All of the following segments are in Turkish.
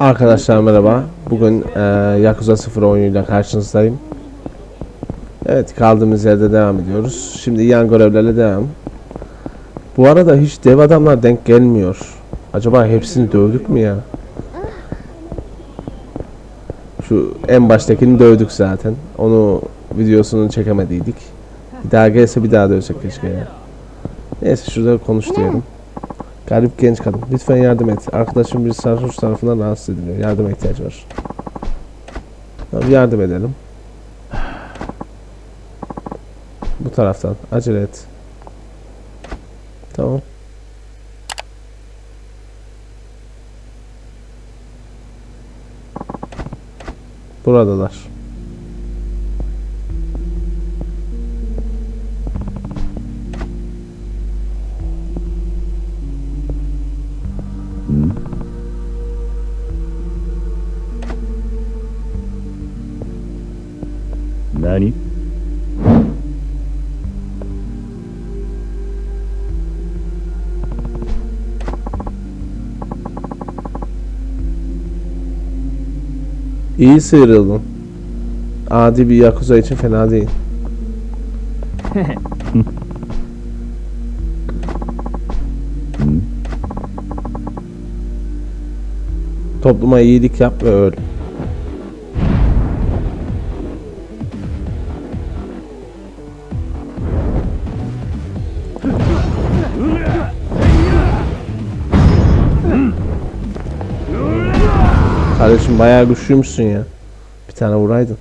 Arkadaşlar merhaba. Bugün e, Yakuza 0 oyunuyla karşınızdayım. Evet kaldığımız yerde devam ediyoruz. Şimdi yan görevlerle devam. Bu arada hiç dev adamlar denk gelmiyor. Acaba hepsini dövdük mü ya? Şu en baştakini dövdük zaten. Onu videosunu çekemediydik. Bir daha gelse bir daha dövsek keşke ya. Neyse şurada konuş diyelim. Garip genç kadın. Lütfen yardım et. Arkadaşım bir sarhoş tarafından rahatsız ediliyor. Yardıma ihtiyacı var. Tamam yardım edelim. Bu taraftan. Acele et. Tamam. Buradalar. 何 İyi sıyrıldın. Adi bir yakuza için fena değil. Topluma iyilik yap ve öl. Kardeşim bayağı güçlüymüşsün ya. Bir tane vuraydın.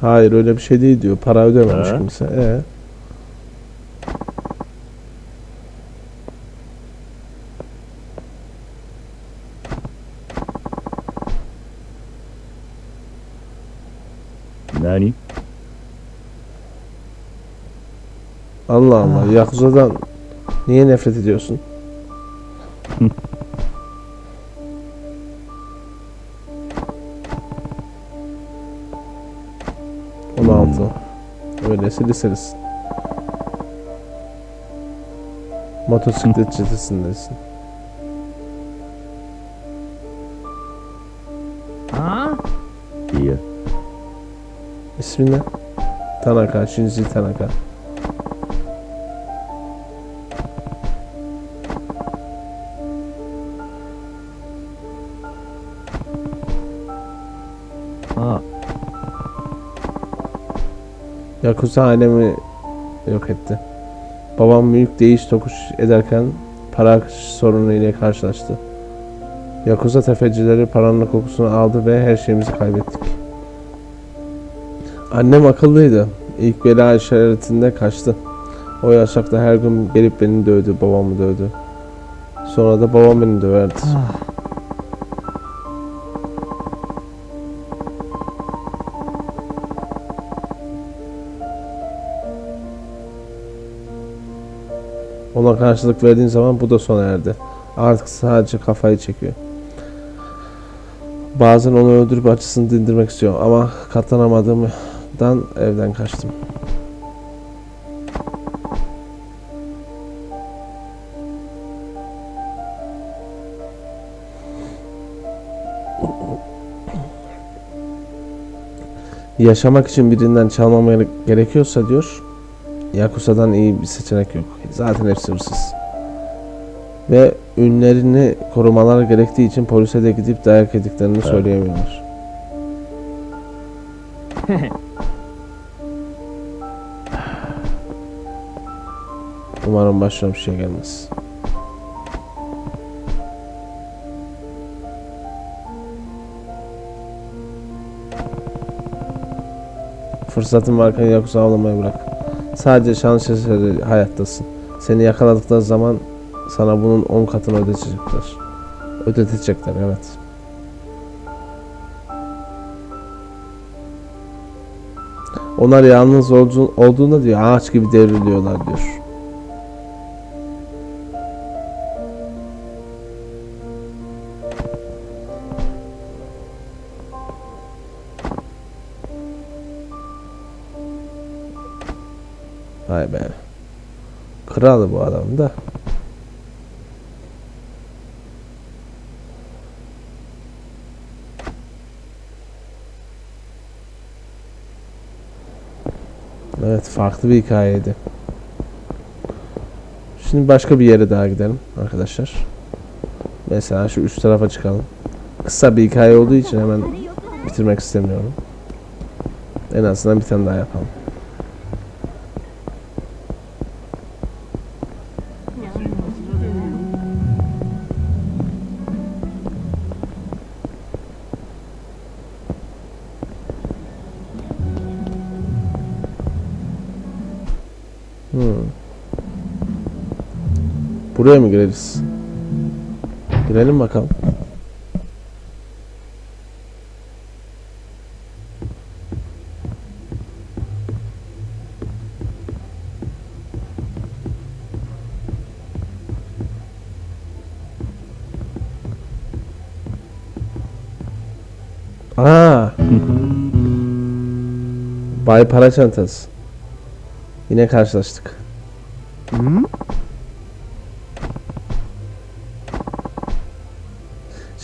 Hayır öyle bir şey değil diyor. Para ödememiş Ha? kimse. Ee? Allah Allah. Ha. Yakuza'dan niye nefret ediyorsun? Hmm. On altı. Öylesi liselisin. Motosiklet çetesindesin. Ha? İyi. İsmi ne? Tanaka, Shinji Tanaka. Yakuza alemi yok etti. Babam büyük değiş tokuş ederken para akış sorunu ile karşılaştı. Yakuza tefecileri paranın kokusunu aldı ve her şeyimizi kaybettik. Annem akıllıydı. İlk bela işaretinde kaçtı. O yaşakta her gün gelip beni dövdü, babamı dövdü. Sonra da babam beni döverdi. Ona karşılık verdiğin zaman bu da sona erdi. Artık sadece kafayı çekiyor. Bazen onu öldürüp acısını dindirmek istiyorum ama katlanamadığımdan evden kaçtım. Yaşamak için birinden çalmam gere- gerekiyorsa diyor, Yakuza'dan iyi bir seçenek yok. Zaten hepsi hırsız. Ve ünlerini korumaları gerektiği için polise de gidip dayak yediklerini söyleyemiyorlar. Umarım başına bir şey gelmez. Fırsatın varken Yakuza avlamayı bırak. Sadece şans eseri hayattasın. Seni yakaladıkları zaman sana bunun 10 katını ödetecekler. Ödetecekler evet. Onlar yalnız olduğu- olduğunda diyor ağaç gibi devriliyorlar diyor. Vay be. Kral bu adam da. Evet farklı bir hikayeydi. Şimdi başka bir yere daha gidelim arkadaşlar. Mesela şu üst tarafa çıkalım. Kısa bir hikaye olduğu için hemen bitirmek istemiyorum. En azından bir tane daha yapalım. Buraya mı gireriz? Girelim bakalım. Aa. Bay para çantası. Yine karşılaştık.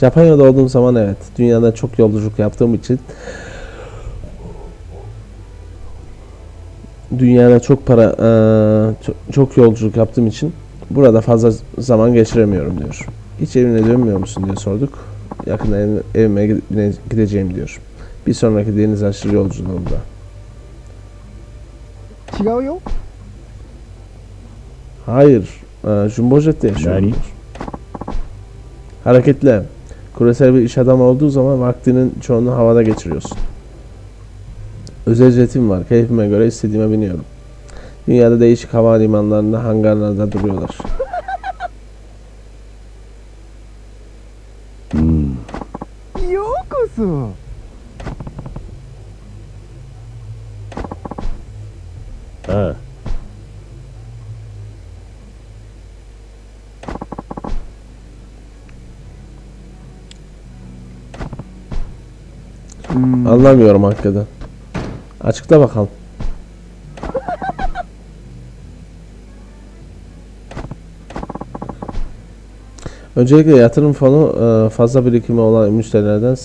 Japonya'da olduğum zaman evet dünyada çok yolculuk yaptığım için dünyada çok para e, çok yolculuk yaptığım için burada fazla zaman geçiremiyorum diyor. Hiç evine dönmüyor musun diye sorduk. Yakında evime gideceğim diyor. Bir sonraki deniz aşırı yolculuğunda. Çiğ Hayır. E, Jumbo Jet'te yaşıyorum. Hareketli. Küresel bir iş adamı olduğu zaman vaktinin çoğunu havada geçiriyorsun. Özel jetim var. Keyfime göre istediğime biniyorum. Dünyada değişik havalimanlarında, hangarlarda duruyorlar. Hmm. よ Anlamıyorum hakikaten. Açıkta bakalım. Öncelikle yatırım fonu e, fazla birikimi olan müşterilerden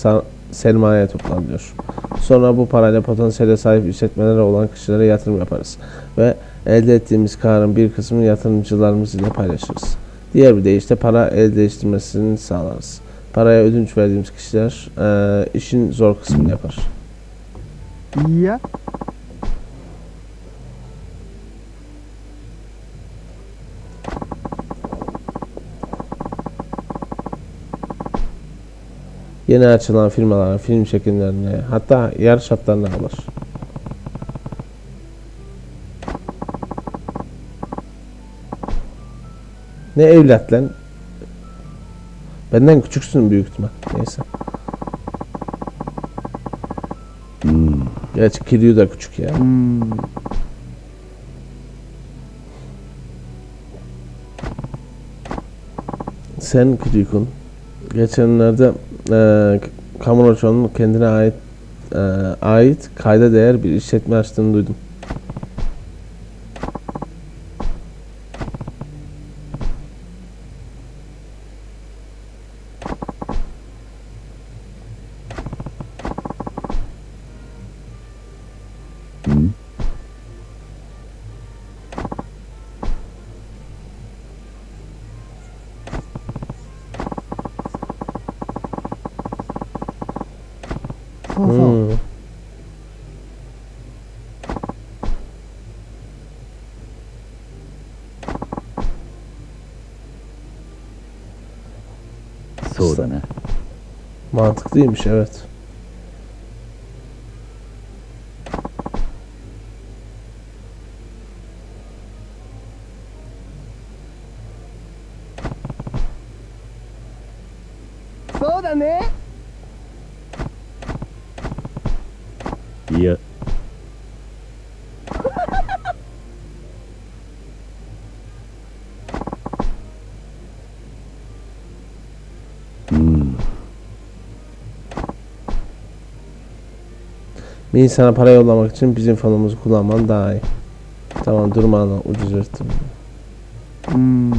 sermaye toplanıyor. Sonra bu parayla potansiyele sahip işletmelere olan kişilere yatırım yaparız. Ve elde ettiğimiz karın bir kısmını yatırımcılarımız ile paylaşırız. Diğer bir deyişle para el değiştirmesini sağlarız. Paraya ödünç verdiğimiz kişiler e, işin zor kısmını yapar. いや Yeni açılan firmalara, film çekimlerine, hatta yarış hatlarına alır. Ne evlat lan? Benden küçüksün büyük ihtimal. Neyse. Hmm. Gerçi Kiryu da küçük ya. うーん Sen Kiryukun. Geçenlerde eee Kamurocho'nun kendine ait eee, ait kayda değer bir işletme açtığını duydum. そうそう、 Hmm. So da ne. Mantıklıymış evet. Bir insana para yollamak için bizim fonumuzu kullanman daha iyi. Tamam durma ucuz üretim. Hmm.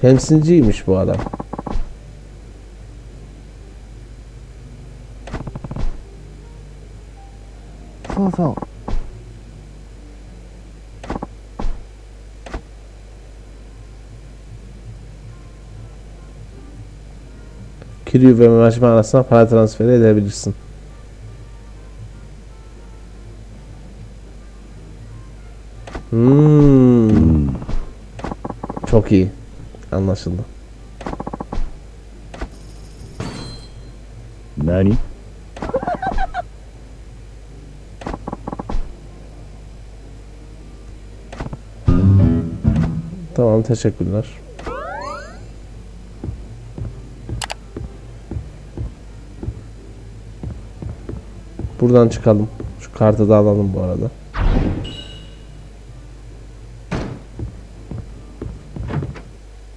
Temsilciymiş bu adam. Sağ sağ. Kiryu ve Majima arasında para transferi edebilirsin. Hmm. Çok iyi. Anlaşıldı. Nani? Tamam teşekkürler. Buradan çıkalım. Şu kartı da alalım bu arada.